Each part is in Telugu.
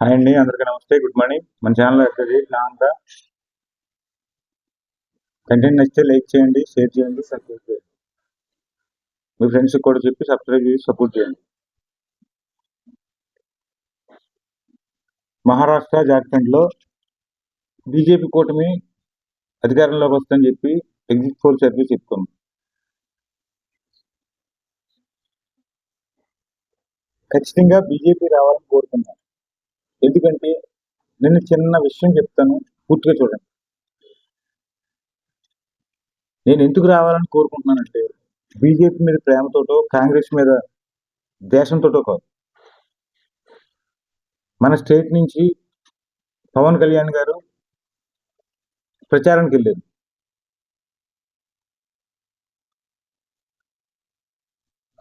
హాయ్ అండి అందరికీ నమస్తే గుడ్ మార్నింగ్. మన ఛానల్ ఎక్కడి నాంగా కంటెంట్ నచ్చితే లైక్ చేయండి షేర్ చేయండి సబ్స్క్రైబ్ చేయండి. మీ ఫ్రెండ్స్కి కూడా చెప్పి సబ్స్క్రైబ్ చేసి సపోర్ట్ చేయండి. మహారాష్ట్ర జార్ఖండ్లో బీజేపీ కూటమి అధికారంలోకి వస్తుందని చెప్పి ఎగ్జిట్ పోల్ సర్వీస్ చెప్తుంది. ఖచ్చితంగా బీజేపీ రావాలని కోరుతున్నాను ఎందుకంటే నేను చిన్న విషయం చెప్తాను పూర్తిగా చూడండి. నేను ఎందుకు రావాలని కోరుకుంటున్నానంటే బీజేపీ మీద ప్రేమతోటో కాంగ్రెస్ మీద దేశంతోటో కాదు. మన స్టేట్ నుంచి పవన్ కళ్యాణ్ గారు ప్రచారానికి వెళ్ళారు.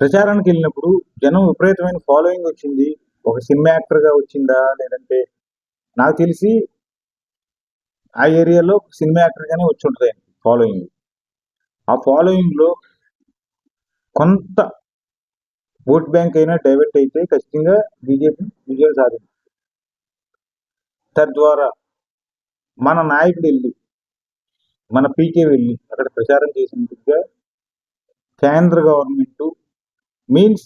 ప్రచారానికి వెళ్ళినప్పుడు జనం విపరీతమైన ఫాలోయింగ్ వచ్చింది. ఒక సినిమా యాక్టర్గా వచ్చిందా? లేదంటే నాకు తెలిసి ఆ ఏరియాలో సినిమా యాక్టర్గానే వచ్చి ఉంటుంది ఫాలోయింగ్. ఆ ఫాలోయింగ్లో కొంత ఓట్ బ్యాంక్ అయినా డైవర్ట్ అయితే ఖచ్చితంగా బీజేపీ విజయం సాధించింది. తద్వారా మన నాయకుడు వెళ్ళి మన పీకే వెళ్ళి అక్కడ ప్రచారం చేసినట్టుగా కేంద్ర గవర్నమెంట్ మీన్స్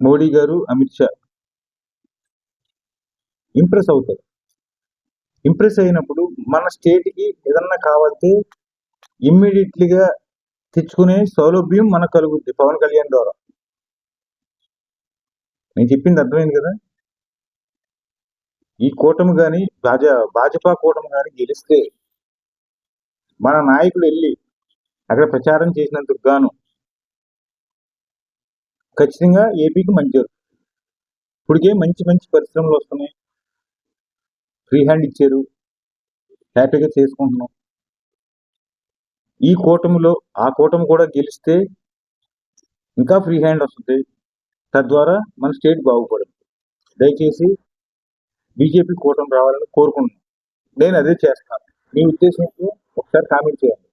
మోడీ గారు అమిత్ షా ఇంప్రెస్ అవుతారు. ఇంప్రెస్ అయినప్పుడు మన స్టేట్కి ఏదన్నా కావాలంటే ఇమ్మీడియట్లీగా తెచ్చుకునే సౌలభ్యం మనకు కలుగుద్ది పవన్ కళ్యాణ్ ద్వారా. నేను చెప్పింది అర్థమైంది కదా? ఈ కూటమి కానీ భాజా భాజపా కూటమి కానీ గెలిస్తే మన నాయకులు వెళ్ళి అక్కడ ప్రచారం చేసినందుకు గాను ఖచ్చితంగా ఏపీకి మంచి జరుగుతుంది ఇప్పటికే మంచి మంచి పరిశ్రమలు వస్తున్నాయి. ఫ్రీ హ్యాండ్ ఇచ్చారు. హ్యాపీగా చేసుకుంటున్నాం. ఈ కూటమిలో ఆ కూటమి కూడా గెలిస్తే ఇంకా ఫ్రీ హ్యాండ్ వస్తుంది. తద్వారా మన స్టేట్ బాగుపడుతుంది. దయచేసి బీజేపీ కూటమి రావాలని కోరుకుంటున్నాను నేను అదే చేస్తాను. మీ ఉద్దేశంతో ఒకసారి కామెంట్ చేయండి.